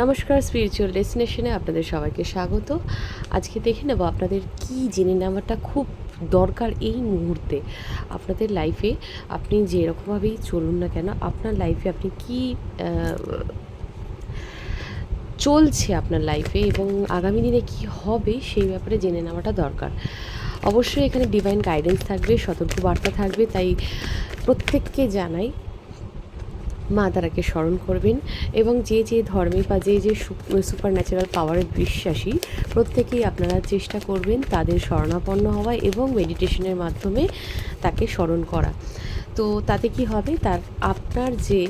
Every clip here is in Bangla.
নমস্কার স্পিরিচুয়াল ডেস্টিনেশনে আপনাদের সবাইকে স্বাগত। আজকে দেখে নেব আপনাদের কি জেনে নেওয়াটা খুব দরকার এই মুহূর্তে। আপনাদের লাইফে আপনি যেরকমভাবেই চলুন না কেন, আপনার লাইফে আপনি কি চলছে আপনার লাইফে এবং আগামী দিনে কি হবে সেই ব্যাপারে জেনে নেওয়াটা দরকার। অবশ্যই এখানে ডিভাইন গাইডেন্স থাকবে, সতর্কবার্তা থাকবে, তাই প্রত্যেককে জানাই মা তারাকে স্মরণ করবেন এবং যে যে ধর্মে বা যে যে সুপার ন্যাচারাল পাওয়ারে বিশ্বাসী, প্রত্যেকেই আপনারা চেষ্টা করবেন তাদের শরণাপন্ন হওয়া এবং মেডিটেশনের মাধ্যমে তাকে স্মরণ করা। তো তাতে কি হবে? তার, আপনার যে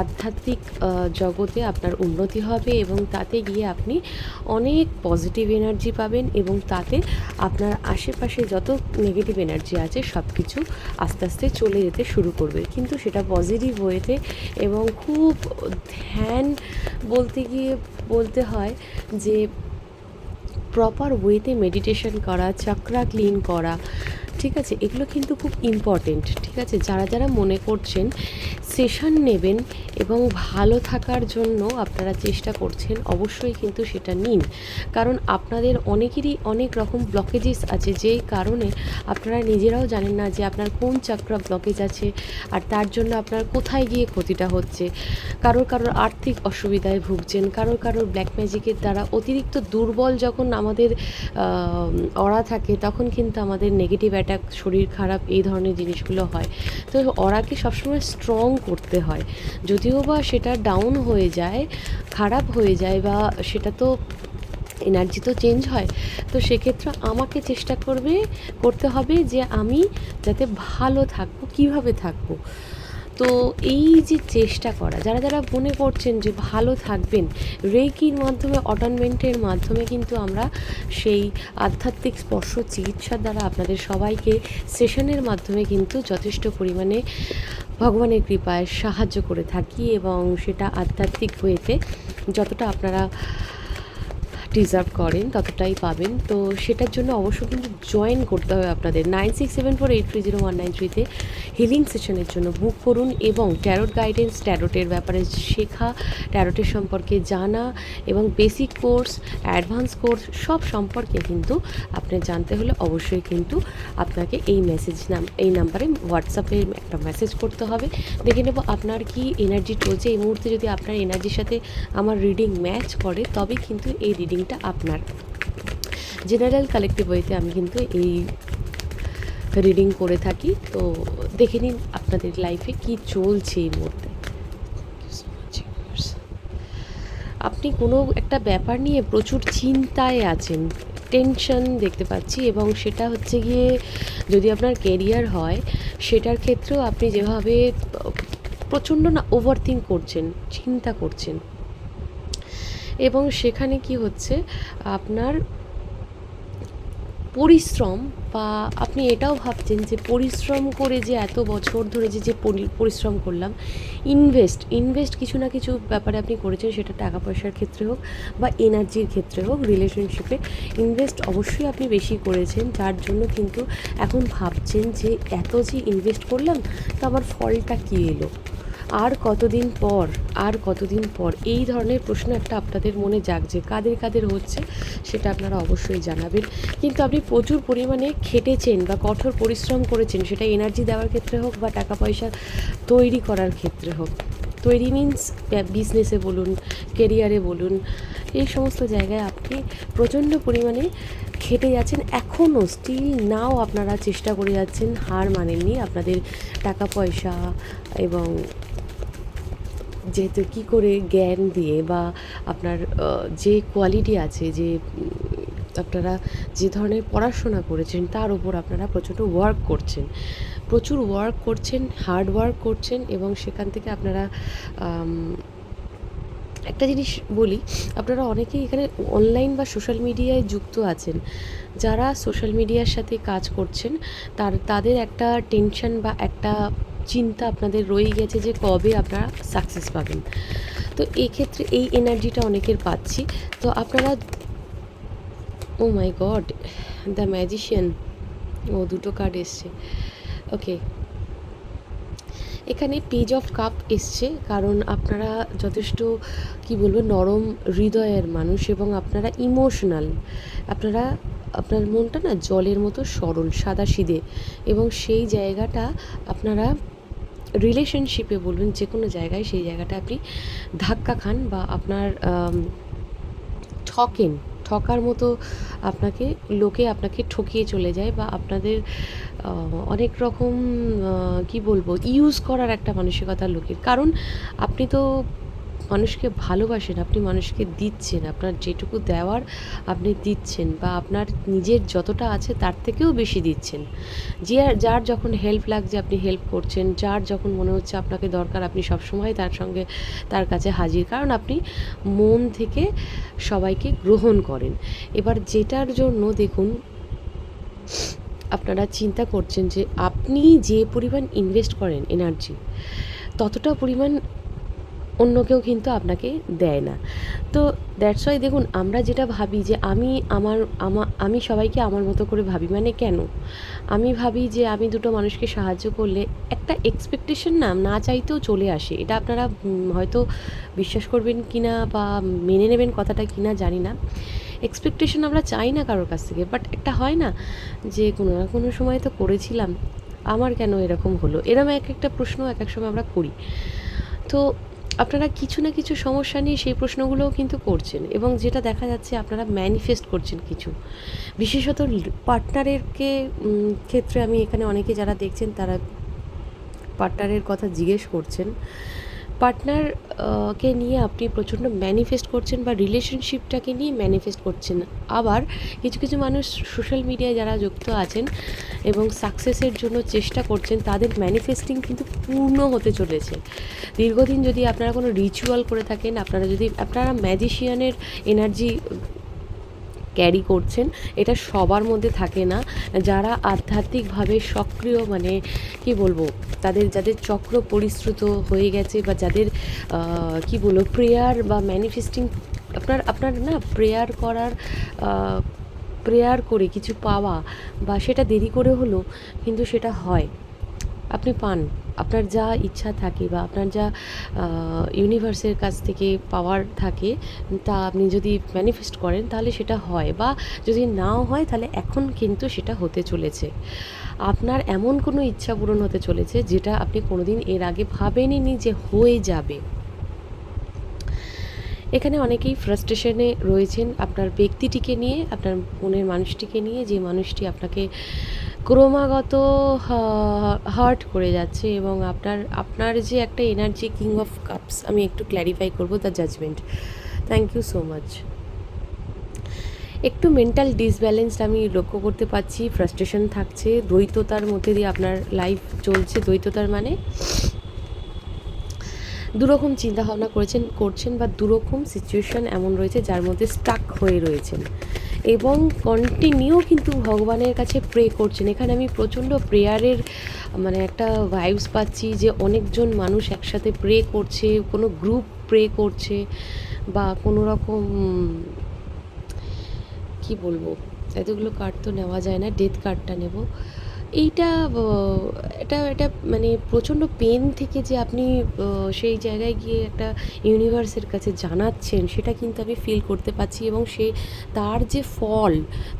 আধ্যাত্মিক জগতে আপনার উন্নতি হবে এবং তাতে গিয়ে আপনি অনেক পজিটিভ এনার্জি পাবেন এবং তাতে আপনার আশেপাশে যত নেগেটিভ এনার্জি আছে সব কিছু আস্তে আস্তে চলে যেতে শুরু করবে। কিন্তু সেটা পজিটিভ ওয়েতে এবং খুব ধ্যান বলতে গিয়ে বলতে হয় যে প্রপার ওয়েতে মেডিটেশন করা চক্রা ক্লিন করা ঠিক আছে? এগুলো কিন্তু খুব ইম্পর্টেন্ট ঠিক আছে? যারা যারা মনে করছেন সেশন নেবেন এবং ভালো থাকার জন্য আপনারা চেষ্টা করছেন, অবশ্যই কিন্তু সেটা নিন। কারণ আপনাদের অনেকেরই অনেক রকম ব্লকেজেস আছে, যেই কারণে আপনারা নিজেরাও জানেন না যে আপনার কোন চক্র ব্লকেজ আছে আর তার জন্য আপনার কোথায় গিয়ে ক্ষতিটা হচ্ছে। কারোর কারোর আর্থিক অসুবিধায় ভুগছেন, কারোর কারোর ব্ল্যাক ম্যাজিকের দ্বারা অতিরিক্ত দুর্বল যখন আমাদের অরা থাকে, তখন কিন্তু আমাদের নেগেটিভ অ্যাটাক শরীর খারাপ, এই ধরনের জিনিসগুলো হয়। তো ওরাকে সবসময় স্ট্রং করতে হয়? যদিও বা সেটা ডাউন হয়ে যায়, খারাপ হয়ে যায় বা সেটা তো এনার্জি তো চেঞ্জ হয়, তো সেক্ষেত্রে আমাকে চেষ্টা করবে, করতে হবে যে আমি যাতে ভালো থাকব, কীভাবে থাকব? তো এই যে চেষ্টা করা, যারা যারা মনে করছেন যে ভালো থাকবেন রেকির মাধ্যমে, অটনমেন্টের মাধ্যমে কিন্তু আমরা সেই আধ্যাত্মিক স্পর্শ চিকিৎসার দ্বারা আপনাদের সবাইকে সেশনের মাধ্যমে কিন্তু যথেষ্ট পরিমাণে ভগবানের কৃপায় সাহায্য করে থাকি এবং সেটা আধ্যাত্মিক ওয়েতে যতটা আপনারা ডিজার্ভ করেন, ততটাই পাবেন। তো সেটার জন্য অবশ্য কিন্তু জয়েন করতে হবে আপনাদের। Nine six seven four eight three zero one nine থ্রিতে হিলিং সেশনের জন্য বুক করুন এবং ট্যারোট গাইডেন্স ট্যারোটের ব্যাপারে শেখা ট্যারোটের সম্পর্কে জানা এবং বেসিক কোর্স অ্যাডভান্স কোর্স সব সম্পর্কে কিন্তু আপনি জানতে হলে অবশ্যই কিন্তু আপনাকে এই মেসেজ নাম, এই নাম্বারে হোয়াটসঅ্যাপে একটা মেসেজ করতে হবে। দেখে নেব আপনার কি এনার্জি চলছে। এই মুহূর্তে যদি আপনার এনার্জির সাথে আমার রিডিং ম্যাচ করে তবে কিন্তু এই রিডিংটা আপনার। জেনারেল কালেক্টিভ ওয়েতে আমি কিন্তু এই রিডিং করে থাকি। তো দেখে নিন আপনাদের লাইফে কি চলছে এই মুহূর্তে। আপনি কোনো একটা ব্যাপার নিয়ে প্রচুর চিন্তায় আছেন টেনশন দেখতে পাচ্ছি এবং সেটা হচ্ছে গিয়ে যদি আপনার কেরিয়ার হয়, সেটার ক্ষেত্রেও আপনি যেভাবে প্রচণ্ড না ওভার থিঙ্ক করছেন, চিন্তা করছেন এবং সেখানে কি হচ্ছে, আপনার পরিশ্রম বা আপনি এটাও ভাবছেন যে পরিশ্রম করে যে এত বছর ধরে যে যে পরিশ্রম করলাম ইনভেস্ট ইনভেস্ট কিছু না কিছু ব্যাপারে আপনি করেছেন, সেটা টাকা পয়সার ক্ষেত্রে হোক বা এনার্জির ক্ষেত্রে হোক রিলেশনশিপে ইনভেস্ট অবশ্যই আপনি বেশি করেছেন, যার জন্য কিন্তু এখন ভাবছেন যে এত যে ইনভেস্ট করলাম, তো আমার ফলটা কী এলো? আর কতদিন পর, আর কতদিন পর? এই ধরনের প্রশ্ন একটা আপনাদের মনে জাগছে, কাদের কাদের হচ্ছে সেটা আপনারা অবশ্যই জানাবেন। কিন্তু আপনি প্রচুর পরিমাণে খেটেছেন বা কঠোর পরিশ্রম করেছেন, সেটা এনার্জি দেওয়ার ক্ষেত্রে হোক বা টাকা পয়সা তৈরি করার ক্ষেত্রে হোক। তৈরি মিন্স বিজনেসে বলুন কেরিয়ারে বলুন, এই সমস্ত জায়গায় আপনি প্রচণ্ড পরিমাণে খেটে যাচ্ছেন। এখনও স্টিল নাও আপনারা চেষ্টা করে যাচ্ছেন, হার মানেননি। আপনাদের টাকা পয়সা এবং যেহেতু কী করে জ্ঞান দিয়ে বা আপনার যে কোয়ালিটি আছে, যে, আপনারা যে ধরনের পড়াশোনা করেছেন, তার উপর আপনারা প্রচণ্ড ওয়ার্ক করছেন। প্রচুর ওয়ার্ক করছেন হার্ড ওয়ার্ক করছেন এবং সেখান থেকে আপনারা একটা জিনিস বলি, আপনারা অনেকেই এখানে অনলাইন বা সোশ্যাল মিডিয়ায় যুক্ত আছেন। যারা সোশ্যাল মিডিয়ার সাথে কাজ করছেন, তার, তাদের একটা টেনশন বা একটা চিন্তা আপনাদের রয়ে গেছে যে কবে আপনারা সাকসেস পাবেন। তো এক্ষেত্রে এই এনার্জিটা অনেকের পাচ্ছি। তো আপনারা ও মাই গড দ্য ম্যাজিশিয়ান ও দুটো কার্ড এসছে। ওকে এখানে পেজ অফ কাপ এসছে, কারণ আপনারা যথেষ্ট, কি বলব, নরম হৃদয়ের মানুষ এবং আপনারা ইমোশনাল আপনারা, আপনার মনটা না জলের মতো সরল, সাদা সিদে। এবং সেই জায়গাটা আপনারা রিলেশনশিপে বলুন যে কোনো জায়গায় সেই জায়গাটা আপনি ধাক্কা খান বা আপনার ঠকেন, ঠকার মতো আপনাকে, লোকে আপনাকে ঠকিয়ে চলে যায় বা আপনাদের অনেক রকম কি বলব ইউজ করার একটা মানসিকতা লোকের। কারণ আপনি তো মানুষকে ভালোবাসেন, আপনি মানুষকে দিচ্ছেন, আপনার যেটুকু দেওয়ার আপনি দিচ্ছেন বা আপনার নিজের যতটা আছে তার থেকেও বেশি দিচ্ছেন। যে যার যখন হেল্প লাগছে আপনি হেল্প করছেন, যার যখন মনে হচ্ছে আপনাকে দরকার আপনি সবসময় তার সঙ্গে তার কাছে হাজির। কারণ আপনি মন থেকে সবাইকে গ্রহণ করেন। এবার যেটার জন্য দেখুন, আপনারা চিন্তা করছেন যে আপনি যে পরিমাণ ইনভেস্ট করেন এনার্জি ততটা পরিমাণ অন্য কেউ কিন্তু আপনাকে দেয় না। তো দ্যাটস ওয়াই দেখুন, আমরা যেটা ভাবি যে আমি আমার, আমা সবাইকে আমার মতো করে ভাবি মানে কেন? আমি ভাবি যে আমি দুটো মানুষকে সাহায্য করলে একটা এক্সপেকটেশন না না চাইতেও চলে আসে। এটা আপনারা হয়তো বিশ্বাস করবেন কি না বা মেনে নেবেন কথাটা কি না জানি না। এক্সপেকটেশন আমরা চাই না কারোর কাছ থেকে বাট একটা হয় না যে কোনো না কোনো সময় তো করেছিলাম, আমার কেন এরকম হলো? এরম এক একটা প্রশ্ন এক এক সময় আমরা করি। তো আপনারা কিছু না কিছু সমস্যা নিয়ে সেই প্রশ্নগুলোও কিন্তু করছেন এবং যেটা দেখা যাচ্ছে আপনারা ম্যানিফেস্ট করছেন কিছু। বিশেষত পার্টনারেরকে ক্ষেত্রে আমি এখানে অনেকে যারা দেখছেন তারা পার্টনারের কথা জিজ্ঞেস করছেন। পার্টনার কে নিয়ে আপনি প্রচণ্ড ম্যানিফেস্ট করছেন বা রিলেশনশিপটাকে নিয়ে ম্যানিফেস্ট করছেন। আবার কিছু কিছু মানুষ সোশ্যাল মিডিয়ায় যারা যুক্ত আছেন এবং সাকসেসের জন্য চেষ্টা করছেন, তাদের ম্যানিফেস্টিং কিন্তু পূর্ণ হতে চলেছে। দীর্ঘদিন যদি আপনারা কোনো রিচুয়াল করে থাকেন, আপনারা যদি, আপনারা ম্যাজিশিয়ানের এনার্জি ক্যারি করছেন, এটা সবার মধ্যে থাকে না। যারা আধ্যাত্মিকভাবে সক্রিয় মানে কি বলব, তাদের যাদের চক্র পরিশ্রুত হয়ে গেছে বা যাদের কি বলব প্রেয়ার বা ম্যানিফেস্টিং আপনার আপনার না প্রেয়ার করার প্রেয়ার করে কিছু পাওয়া বা সেটা দেরি করে হলো, কিন্তু সেটা হয়। আপনি পান। আপনার যা ইচ্ছা থাকে বা আপনার যা ইউনিভার্সের কাছ থেকে পাওয়ার থাকে, তা আপনি যদি ম্যানিফেস্ট করেন তাহলে সেটা হয় বা যদি নাও হয় তাহলে এখন কিন্তু সেটা হতে চলেছে। আপনার এমন কোনো ইচ্ছা পূরণ হতে চলেছে যেটা আপনি কোনোদিন এর আগে ভাবেননি যে হয়ে যাবে। এখানে অনেকেই ফ্রাস্ট্রেশনে রয়েছেন। আপনার ব্যক্তিটিকে নিয়ে, আপনার মনের মানুষটিকে নিয়ে যে মানুষটি আপনাকে ক্রমাগত হার্ট করে যাচ্ছে এবং আপনার আপনার যে একটা এনার্জি কিং অফ কাপস আমি একটু ক্ল্যারিফাই করব the judgement thank you so much একটু মেন্টাল ডিসব্যালেন্সড আমি লক্ষ্য করতে পারছি ফ্রাস্ট্রেশন থাকছে, দ্বৈততার মধ্যে দিয়ে আপনার লাইফ চলছে, দ্বৈততার মানে? দুরকম চিন্তাভাবনা করেছেন, করছেন বা দুরকম সিচুয়েশন এমন রয়েছে যার মধ্যে স্টাক হয়ে রয়েছেন। এবং কন্টিনিউ কিন্তু ভগবানের কাছে প্রে করছেন। এখানে আমি প্রচণ্ড প্রেয়ারের মানে একটা ভাইবস পাচ্ছি যে অনেকজন মানুষ একসাথে প্রে করছে, কোনো গ্রুপ প্রে করছে বা কোনো রকম, কি বলব? এতগুলো কার্ড তো নেওয়া যায় না ডেথ কার্ডটা নেব। এইটা এটা এটা মানে প্রচণ্ড পেন থেকে যে আপনি সেই জায়গায় গিয়ে একটা ইউনিভার্সের কাছে জানাচ্ছেন, সেটা কিন্তু আমি ফিল করতে পারছি এবং সে, তার যে ফল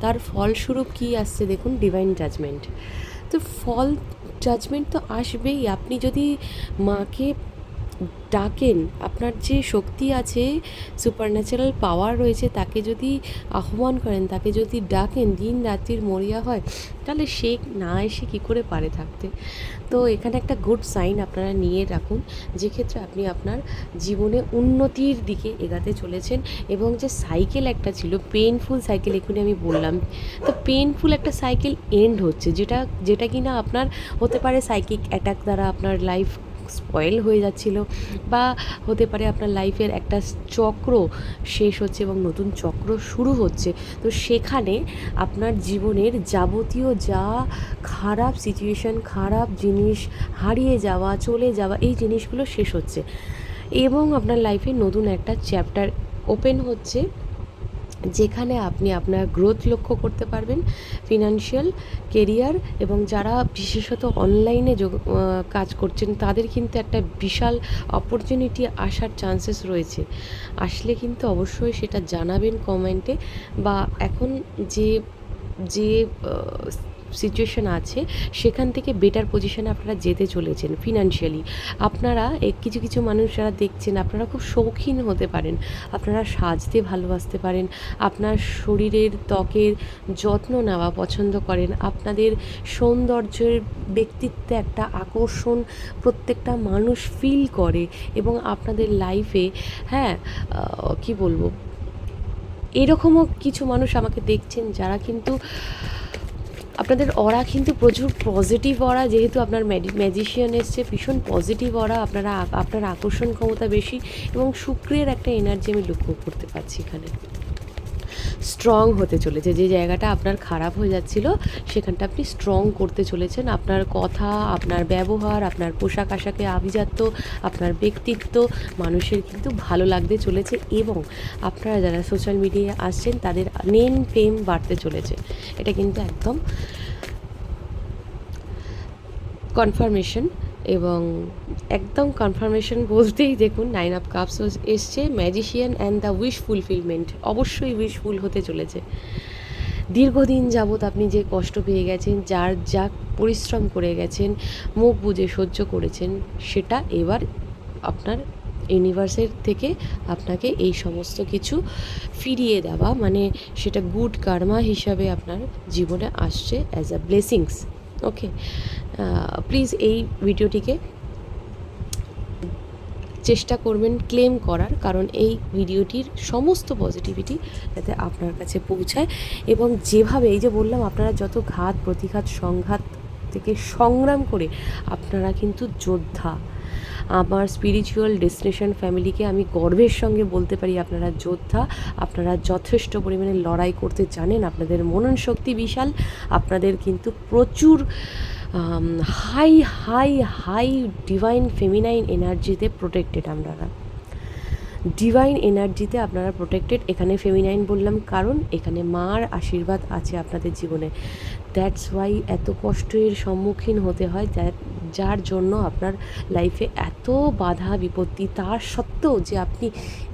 তার ফলস্বরূপ কী আসছে দেখুন ডিভাইন জাজমেন্ট তো ফল জাজমেন্ট তো আসবেই। আপনি যদি মাকে ডাকেন, আপনার যে শক্তি আছে সুপার ন্যাচারাল পাওয়ার রয়েছে, তাকে যদি আহ্বান করেন, তাকে যদি ডাকেন, দিন রাত্রির মরিয়া হয়, তাহলে সে না এসে কী করে পারে থাকতে? তো এখানে একটা গুড সাইন আপনারা নিয়ে রাখুন, যে ক্ষেত্রে আপনি আপনার জীবনে উন্নতির দিকে এগাতে চলেছেন এবং যে সাইকেল একটা ছিল পেনফুল সাইকেল এক্ষুনি আমি বললাম, তো পেনফুল একটা সাইকেল এন্ড হচ্ছে, যেটা যেটা কি না আপনার হতে পারে সাইকিক অ্যাটাক দ্বারা আপনার লাইফ স্পয়েল হয়ে যাচ্ছিল বা হতে পারে আপনার লাইফের একটা চক্র শেষ হচ্ছে এবং নতুন চক্র শুরু হচ্ছে। তো সেখানে আপনার জীবনের যাবতীয় যা খারাপ সিচুয়েশান খারাপ জিনিস হারিয়ে যাওয়া, চলে যাওয়া, এই জিনিসগুলো শেষ হচ্ছে। এবং আপনার লাইফে নতুন একটা চ্যাপ্টার ওপেন হচ্ছে। যেখানে আপনি আপনার গ্রোথ লক্ষ্য করতে পারবেন ফিনান্সিয়াল কেরিয়ার এবং যারা বিশেষত অনলাইনে যোগ কাজ করছেন, তাদের কিন্তু একটা বিশাল অপরচুনিটি আসার চান্সেস রয়েছে। আসলে কিন্তু অবশ্যই সেটা জানাবেন কমেন্টে বা এখন যে যে সিচুয়েশন আছে, সেখান থেকে বেটার পজিশনে আপনারা যেতে চলেছেন ফিনান্সিয়ালি আপনারা কিছু কিছু মানুষ যারা দেখছেন, আপনারা খুব শৌখিন হতে পারেন। আপনারা সাজতে ভালোবাসতে পারেন, আপনার শরীরের ত্বকের যত্ন নেওয়া পছন্দ করেন, আপনাদের সৌন্দর্যের ব্যক্তিত্বে একটা আকর্ষণ প্রত্যেকটা মানুষ ফিল করে এবং আপনাদের লাইফে হ্যাঁ কি বলব? এরকমও কিছু মানুষ আমাকে দেখছেন যারা কিন্তু আপনাদের অরা কিন্তু প্রচুর পজিটিভ অরা, যেহেতু আপনার ম্যাজিশিয়ান এসছে, ভীষণ পজিটিভ অরা, আপনারা আপনার আকর্ষণ ক্ষমতা বেশি এবং শুক্রের একটা এনার্জি আমি লক্ষ্য করতে পারছি এখানে। স্ট্রং হতে চলেছে। যে জায়গাটা আপনার খারাপ হয়ে যাচ্ছিল, সেখানটা আপনি স্ট্রং করতে চলেছেন। আপনার কথা, আপনার ব্যবহার, আপনার পোশাক আশাকে আভিজাত্য, আপনার ব্যক্তিত্ব, মানুষের কিন্তু ভালো লাগতে চলেছে এবং আপনারা যারা সোশ্যাল মিডিয়ায় আসছেন, তাদের নেম ফেম বাড়তে চলেছে। এটা কিন্তু একদম কনফার্মেশন এবং একদম কনফার্মেশন বলতেই দেখুন নাইন অফ কাপস এসছে magician and the wish fulfilment অবশ্যই উইশফুল হতে চলেছে। দীর্ঘদিন যাবৎ আপনি যে কষ্ট পেয়ে গেছেন, যার যা পরিশ্রম করে গেছেন, মুখ বুজে সহ্য করেছেন, সেটা এবার আপনার ইউনিভার্সের থেকে আপনাকে এই সমস্ত কিছু ফিরিয়ে দেওয়া মানে সেটা গুড কার্মা হিসাবে আপনার জীবনে আসছে as a blessings okay please এই ভিডিওটিকে চেষ্টা করবেন ক্লেম করার, কারণ এই ভিডিওটির সমস্ত পজিটিভিটি যাতে আপনার কাছে পৌঁছায়। এবং যেভাবে এই যে বললাম, আপনারা যত ঘাত, প্রতিঘাত, সংঘাত থেকে সংগ্রাম করে আপনারা কিন্তু যোদ্ধা। আমার স্পিরিচুয়াল ডেস্টিনেশন ফ্যামিলিকে আমি গর্বের সঙ্গে বলতে পারি, আপনারা যোদ্ধা, আপনারা যথেষ্ট পরিমাণে লড়াই করতে জানেন, আপনাদের মনন শক্তি বিশাল, আপনাদের কিন্তু প্রচুর high high high divine feminine এনার্জিতে protected আপনারা ডিভাইন এনার্জিতে আপনারা প্রোটেক্টেড এখানে ফেমিনাইন বললাম কারণ, এখানে মার আশীর্বাদ আছে আপনাদের জীবনে। দ্যাটস ওয়াই এত কষ্টের সম্মুখীন হতে হয় যার জন্য আপনার লাইফে এত বাধা, বিপত্তি, তার সত্ত্বেও যে আপনি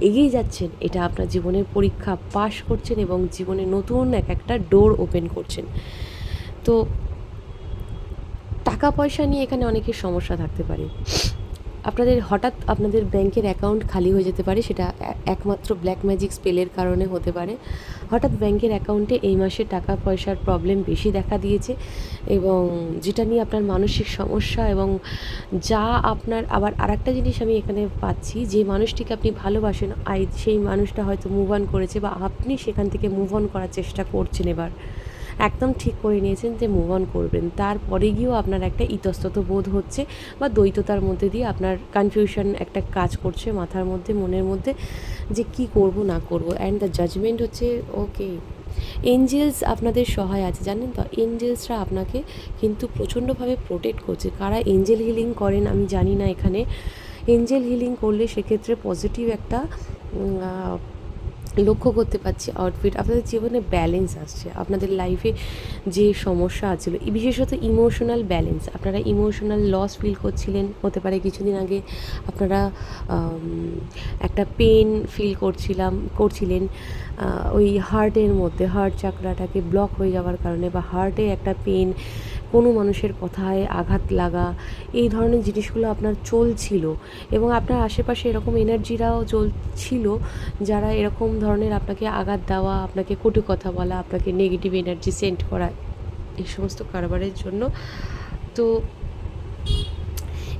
এগিয়ে যাচ্ছেন, এটা আপনার জীবনের পরীক্ষা পাশ করছেন এবং জীবনে নতুন এক একটা ডোর ওপেন করছেন। তো টাকা পয়সা নিয়ে এখানে অনেকের সমস্যা থাকতে পারে। আপনাদের হঠাৎ আপনাদের ব্যাংকের অ্যাকাউন্ট খালি হয়ে যেতে পারে, সেটা একমাত্র ব্ল্যাক ম্যাজিক স্পেলের কারণে হতে পারে। হঠাৎ ব্যাংকের অ্যাকাউন্টে এই মাসে টাকা পয়সার প্রবলেম বেশি দেখা দিয়েছে এবং যেটা নিয়ে আপনার মানসিক সমস্যা এবং যা আপনার, আবার আরেকটা জিনিস আমি এখানে পাচ্ছি, যে মানুষটিকে আপনি ভালোবাসেন, আই, সেই মানুষটা হয়তো মুভ অন করেছে বা আপনি সেখান থেকে মুভ অন করার চেষ্টা করছেন এবার। একদম ঠিক করে নিয়েছেন যে মুভ অন করবেন। তারপরে গিয়েও আপনার একটা ইতস্তত বোধ হচ্ছে বা দ্বৈততার মধ্যে দিয়ে আপনার কনফিউশন একটা কাজ করছে মাথার মধ্যে, মনের মধ্যে যে কি করব, না করব। অ্যান্ড দ্য জাজমেন্ট হচ্ছে ওকে এঞ্জেলস আপনাদের সহায় আছে, জানেন তো? এঞ্জেলসরা আপনাকে কিন্তু প্রচণ্ডভাবে প্রোটেক্ট করছে। কারা এঞ্জেল হিলিং করেন আমি জানি না এখানে। এঞ্জেল হিলিং করলে সেক্ষেত্রে পজিটিভ একটা লক্ষ্য করতে পারছি আউটফিট আপনাদের জীবনে ব্যালেন্স আসছে, আপনাদের লাইফে যে সমস্যা আছিল বিশেষত ইমোশনাল ব্যালেন্স আপনারা ইমোশনাল লস ফিল করছিলেন, হতে পারে কিছুদিন আগে আপনারা একটা পেন ফিল করছিলাম, করছিলেন ওই হার্টের মধ্যে হার্ট চাকরাটাকে ব্লক হয়ে যাওয়ার কারণে বা হার্টে একটা পেন কোনো মানুষের কথায় আঘাত লাগা, এই ধরনের জিনিসগুলো আপনার চলছিল এবং আপনার আশেপাশে এরকম এনার্জিরাও চলছিল যারা এরকম ধরনের আপনাকে আঘাত দেওয়া, আপনাকে কটু কথা বলা, আপনাকে নেগেটিভ এনার্জি সেন্ড করা, এই সমস্ত কারবারের জন্য। তো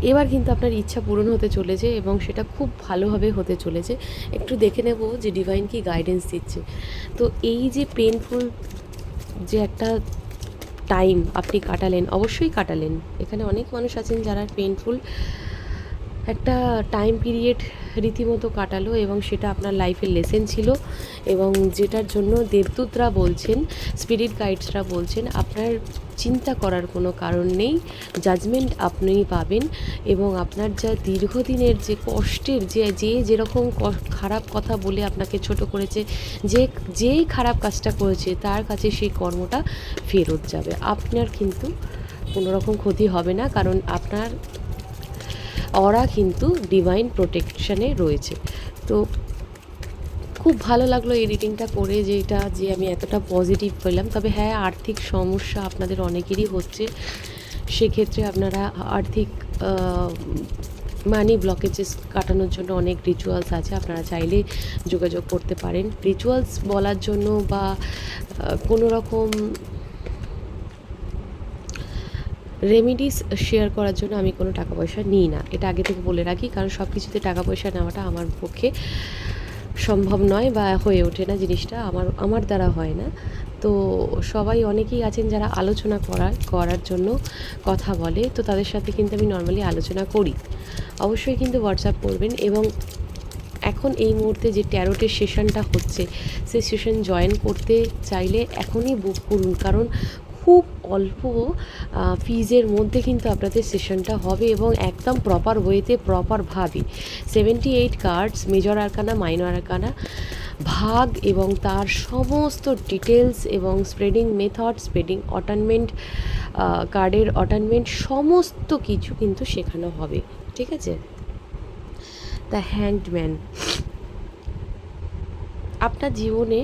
এবার কিন্তু আপনার ইচ্ছা পূরণ হতে চলেছে এবং সেটা খুব ভালোভাবে হতে চলেছে। একটু দেখে নেব যে ডিভাইন কি গাইডেন্স দিচ্ছে। তো এই যে পেনফুল যে একটা টাইম আপনি কাটালেন অবশ্যই কাটালেন। এখানে অনেক মানুষ আছেন যারা পেনফুল একটা টাইম পিরিয়ড রীতিমতো কাটালো এবং সেটা আপনার লাইফের লেসেন ছিল এবং যেটার জন্য দেবদূতরা বলছেন স্পিরিট গাইডসরা বলছেন, আপনার চিন্তা করার কোনো কারণ নেই জাজমেন্ট আপনিই পাবেন এবং আপনার যা দীর্ঘদিনের যে কষ্টের, যে যে যেরকম খারাপ কথা বলে আপনাকে ছোট করেছে, যে, যেই খারাপ কাজটা করেছে তার কাছে সেই কর্মটা ফেরত যাবে। আপনার কিন্তু কোনো রকম ক্ষতি হবে না কারণ আপনার ওরা কিন্তু ডিভাইন প্রোটেকশনে রয়েছে। তো খুব ভালো লাগল রিডিংটা করে যে এটা যে আমি এতটা পজিটিভ পেলাম তবে হ্যাঁ আর্থিক সমস্যা আপনাদের অনেকেরই হচ্ছে। সেক্ষেত্রে আপনারা আর্থিক মানি ব্লকেজেস কাটানোর জন্য অনেক রিচুয়ালস আছে। আপনারা চাইলে যোগাযোগ করতে পারেন। রিচুয়ালস বলার জন্য বা কোনো রকম রেমিডিস শেয়ার করার জন্য আমি কোনো টাকা পয়সা নিই না। এটা আগে থেকে বলে রাখি, কারণ সব কিছুতে টাকা পয়সা নেওয়াটা আমার পক্ষে সম্ভব নয় বা হয়ে ওঠে না জিনিসটা, আমার আমার দ্বারা হয় না। তো সবাই অনেকেই আছেন যারা আলোচনা করার করার জন্য কথা বলে, তো তাদের সাথে কিন্তু আমি নর্মালি আলোচনা করি। অবশ্যই কিন্তু হোয়াটসঅ্যাপ করবেন এবং এখন এই মুহূর্তে যে ট্যারোটের সেশনটা হচ্ছে, সেই সেশন জয়েন করতে চাইলে এখনই বুক করুন। কারণ খুব অল্প ফিজের মধ্যে কিন্তু আপনাদের সেশনটা হবে এবং একদম প্রপার ওয়েতে প্রপারভাবে seventy eight cards major arcana minor arcana ভাগ এবং তার সমস্ত ডিটেলস এবং স্প্রেডিং মেথড স্প্রেডিং অটানমেন্ট কার্ডের অটানমেন্ট সমস্ত কিছু কিন্তু শেখানো হবে। ঠিক আছে? দ্য হ্যান্ডম্যান আপনার জীবনে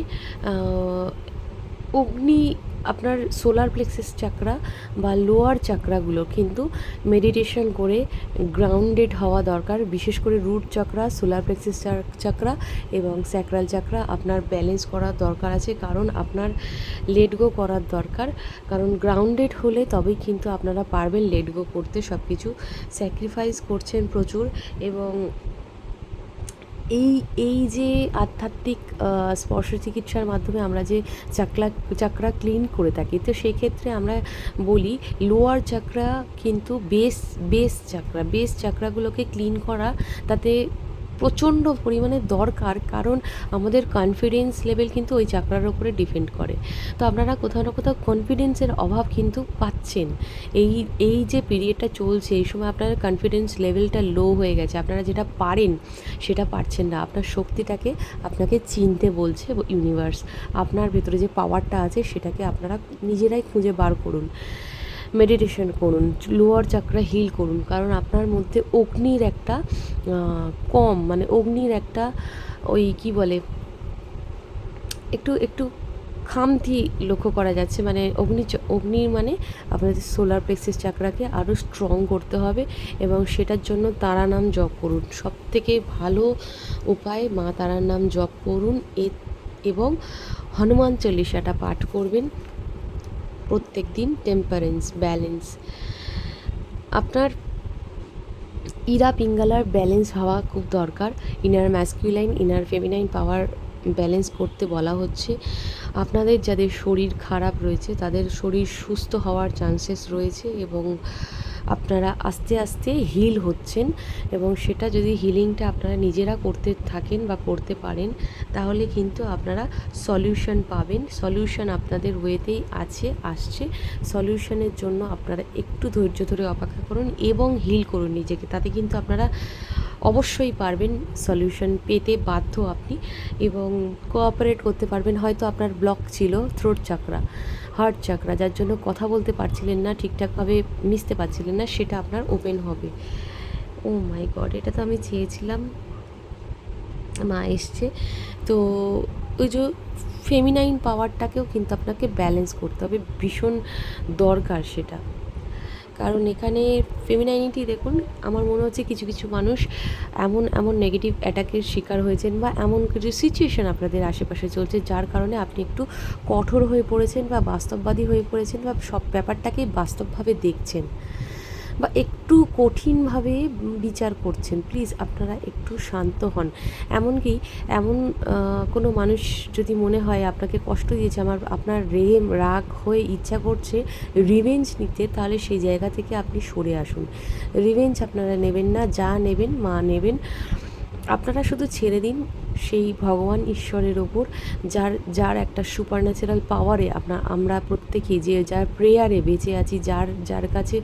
অগ্নি আপনার সোলার প্লেক্সিস চাকরা বা লোয়ার চাকরাগুলো কিন্তু মেডিটেশন করে গ্রাউন্ডেড হওয়া দরকার। বিশেষ করে root chakra solar plexus chakra এবং স্যাক্রাল চাকরা আপনার ব্যালেন্স করার দরকার আছে। কারণ আপনার লেট গো করার দরকার। কারণ গ্রাউন্ডেড হলে তবেই কিন্তু আপনারা পারবেন লেট গো করতে। সব কিছু স্যাক্রিফাইস করছেন প্রচুর এবং এই এই যে আধ্যাত্মিক স্পর্শ চিকিৎসার মাধ্যমে আমরা যে চাকরা চাকরা ক্লিন করে থাকি, তো সেক্ষেত্রে আমরা বলি লোয়ার চাকরা কিন্তু বেস বেস চাকরা বেস চাকরাগুলোকে ক্লিন করা, তাতে প্রচণ্ড পরিমাণে দরকার, কারণ আমাদের কনফিডেন্স লেভেল কিন্তু ওই চাকরার উপরে ডিপেন্ড করে। তো আপনারা কোথাও না কোথাও কনফিডেন্সের অভাব কিন্তু পাচ্ছেন। এই এই যে পিরিয়ডটা চলছে, এই সময় আপনার কনফিডেন্স লেভেলটা লো হয়ে গেছে, আপনারা যেটা পারেন সেটা পারছেন না। আপনার শক্তিটাকে আপনাকে চিনতে বলছে ইউনিভার্স আপনার ভেতরে যে পাওয়ারটা আছে, সেটাকে আপনারা নিজেরাই খুঁজে বার করুন। মেডিটেশন করুন লোয়ার চাকরা হিল করুন, কারণ আপনার মধ্যে অগ্নির একটা কম মানে অগ্নির একটা ওই কি বলে, একটু একটু খামতি লক্ষ্য করা যাচ্ছে। মানে অগ্নি অগ্নির মানে আপনাদের সোলার প্লেক্সিস চাকরাকে আরও স্ট্রং করতে হবে এবং সেটার জন্য তারা নাম জপ করুন। সব থেকে ভালো উপায়, মা তারার নাম জপ করুন এ, এবং হনুমান চল্লিশাটা পাঠ করবেন। প্রত্যেক দিন টেম্পারেন্স ব্যালেন্স আপনার ইরা পিঙ্গালার ব্যালেন্স হওয়া খুব দরকার। Inner masculine inner feminine power balance করতে বলা হচ্ছে। আপনাদের যাদের শরীর খারাপ রয়েছে, তাদের শরীর সুস্থ হওয়ার চান্সেস রয়েছে এবং আপনারা আস্তে আস্তে হিল হচ্ছেন এবং সেটা যদি হিলিংটা আপনারা নিজেরা করতে থাকেন বা করতে পারেন, তাহলে কিন্তু আপনারা সলিউশন পাবেন। সলিউশন আপনাদের ওয়েতেই আছে, আসছে। সলিউশনের জন্য আপনারা একটু ধৈর্য ধরে অপেক্ষা করুন এবং হিল করুন নিজেকে। তাতে কিন্তু আপনারা অবশ্যই পারবেন সলিউশন পেতে বাধ্য আপনি এবং কোঅপারেট করতে পারবেন। হয়তো আপনার ব্লক ছিল থ্রোট চাকরা হার্ট চাকরা, যার জন্য কথা বলতে পারছিলেন না, ঠিকঠাকভাবে মিশতে পারছিলেন না, সেটা আপনার ওপেন হবে। ও মাই গড, এটা তো আমি চেয়েছিলাম। মা এসছে। তো ওই যে ফেমিনাইন পাওয়ারটাকেও কিন্তু আপনাকে ব্যালেন্স করতে হবে। ভীষণ দরকার সেটা। কারণ এখানে ফেমিনাইনিটি দেখুন, আমার মনে হচ্ছে কিছু কিছু মানুষ এমন এমন নেগেটিভ অ্যাটাকের শিকার হয়েছেন বা এমন কিছু সিচুয়েশান আপনাদের আশেপাশে চলছে যার কারণে আপনি একটু কঠোর হয়ে পড়েছেন বা বাস্তববাদী হয়ে পড়েছেন বা সব ব্যাপারটাকেই বাস্তবভাবে দেখছেন। বা একটু কঠিনভাবে বিচার করছেন, প্লিজ আপনারা একটু শান্ত হন। এমনকি এমন কোনো মানুষ যদি মনে হয় আপনাকে কষ্ট দিয়েছে, আমার, আপনার রেম রাগ হয়ে ইচ্ছা করছে রিভেঞ্জ নিতে, তাহলে সেই জায়গা থেকে আপনি সরে আসুন। রিভেঞ্জ আপনারা নেবেন না, যা নেবেন, মা নেবেন। আপনারা শুধু ছেড়ে দিন সেই ভগবান ঈশ্বরের ওপর, যার যার একটা সুপার ন্যাচারাল পাওয়ারে আপনার আমরা প্রত্যেকেই যে, যার প্রেয়ারে বেঁচে আছি, যার যার কাছে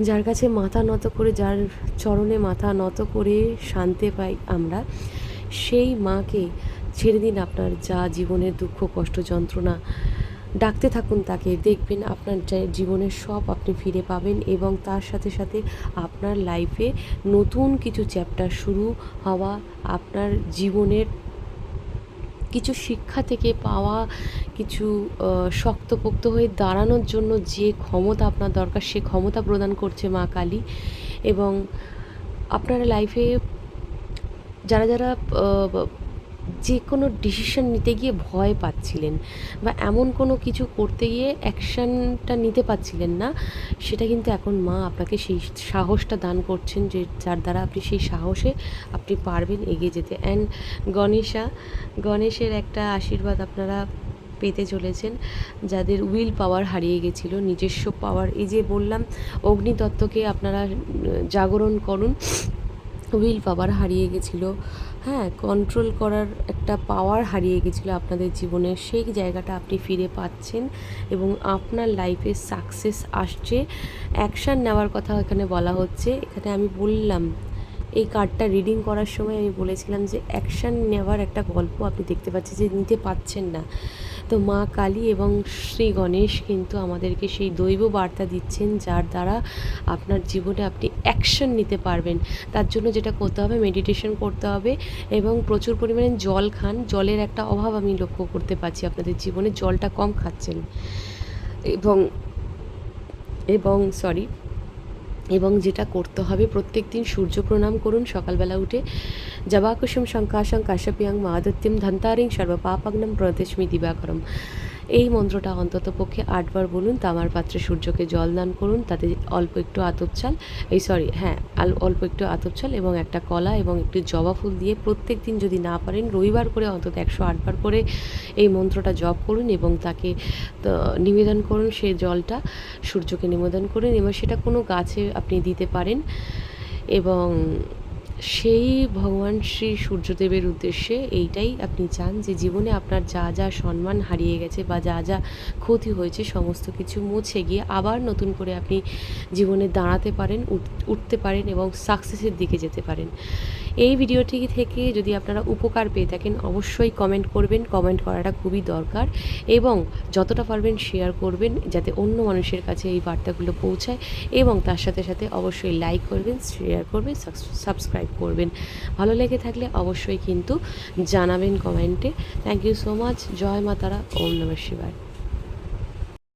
যার কাছে মাথা নত করে, যার চরণে মাথা নত করে শান্তি পাই আমরা, সেই মাকে ছেড়ে দিন আপনার যা জীবনের দুঃখ, কষ্ট, যন্ত্রণা। ডাকতে থাকুন তাকে, দেখবেন আপনার জীবনের সব আপনি ফিরে পাবেন এবং তার সাথে সাথে আপনার লাইফে নতুন কিছু চ্যাপ্টার শুরু হওয়া আপনার জীবনের কিছু শিক্ষা থেকে পাওয়া, কিছু শক্তপোক্ত হয়ে দাঁড়ানোর জন্য যে ক্ষমতা আপনার দরকার, সে ক্ষমতা প্রদান করছে মা কালী। এবং আপনারা লাইফে যারা যারা যে কোনো ডিসিশন নিতে গিয়ে ভয় পাচ্ছিলেন বা এমন কোনো কিছু করতে গিয়ে অ্যাকশানটা নিতে পারছিলেন না, সেটা কিন্তু এখন মা আপনাকে সেই সাহসটা দান করছেন যে যার দ্বারা আপনি সেই সাহসে আপনি পারবেন এগিয়ে যেতে। অ্যান্ড গণেশা, গণেশের একটা আশীর্বাদ আপনারা পেতে চলেছেন, যাদের উইল পাওয়ার হারিয়ে গেছিল, নিজস্ব পাওয়ার এই যে বললাম অগ্নিতত্ত্বকে আপনারা জাগরণ করুন উইল পাওয়ার হারিয়ে গেছিল। হ্যাঁ কন্ট্রোল করার একটা পাওয়ার হারিয়ে গেছিল আপনাদের জীবনে। সেই জায়গাটা আপনি ফিরে পাচ্ছেন এবং আপনার লাইফে সাকসেস আসছে। অ্যাকশান নেওয়ার কথা এখানে বলা হচ্ছে। এখানে আমি বললাম, এই কার্ডটা রিডিং করার সময় আমি বলেছিলাম যে অ্যাকশান নেওয়ার একটা গল্প আপনি দেখতে পাচ্ছেন যে, নিতে পাচ্ছেন না। তো মা কালী এবং শ্রী গণেশ কিন্তু আমাদেরকে সেই দৈব বার্তা দিচ্ছেন, যার দ্বারা আপনার জীবনে আপনি অ্যাকশন নিতে পারবেন। তার জন্য যেটা করতে হবে মেডিটেশন করতে হবে এবং প্রচুর পরিমাণে জল খান। জলের একটা অভাব আমি লক্ষ্য করতে পারছি আপনাদের জীবনে, জলটা কম খাচ্ছেন। এবং এবং সরি এবং যেটা করতে হবে প্রত্যেক দিন সূর্য প্রণাম করুন, সকালবেলা উঠে। জবাকুসুম শঙ্কাশং কাশ্যপিয়াং মাদত্যম ধন্তারিং সর্বপাপাগ্নম প্রদেশমি দিবাকরম। এই মন্ত্রটা অন্তত পক্ষে আটবার বলুন তামার পাত্রে সূর্যকে জল দান করুন, তাতে অল্প একটু আতপ চাল এই সরি হ্যাঁ অল্প একটু আতপ চাল এবং একটা কলা এবং একটু জবা ফুল দিয়ে প্রত্যেক দিন যদি না পারেন, রবিবার করে অন্তত একশো আটবার করে এই মন্ত্রটা জপ করুন এবং তাকে নিবেদন করুন সে জলটা, সূর্যকে নিবেদন করুন এবং সেটা কোনো গাছে আপনি দিতে পারেন এবং সেই ভগবান শ্রী সূর্যদেবের উদ্দেশ্যে এইটাই আপনি চান যে জীবনে আপনার যা যা সম্মান হারিয়ে গেছে বা যা যা ক্ষতি হয়েছে সমস্ত কিছু মুছে গিয়ে আবার নতুন করে আপনি জীবনে দাঁড়াতে পারেন উঠতে পারেন এবং সাকসেসের দিকে যেতে পারেন। এই ভিডিওটি থেকে যদি আপনারা উপকার পেয়ে থাকেন, অবশ্যই কমেন্ট করবেন। কমেন্ট করাটা খুবই দরকার এবং যতটা পারবেন শেয়ার করবেন যাতে অন্য মানুষের কাছে এই বার্তাগুলো পৌঁছায় এবং তার সাথে সাথে অবশ্যই লাইক করবেন শেয়ার করবেন সাবস্ক্রাইব করবেন। ভালো লেগে থাকলে অবশ্যই কিন্তু জানাবেন কমেন্টে থ্যাংক ইউ সো মাচ জয় মাতারা। ওম নমঃ শিবায়।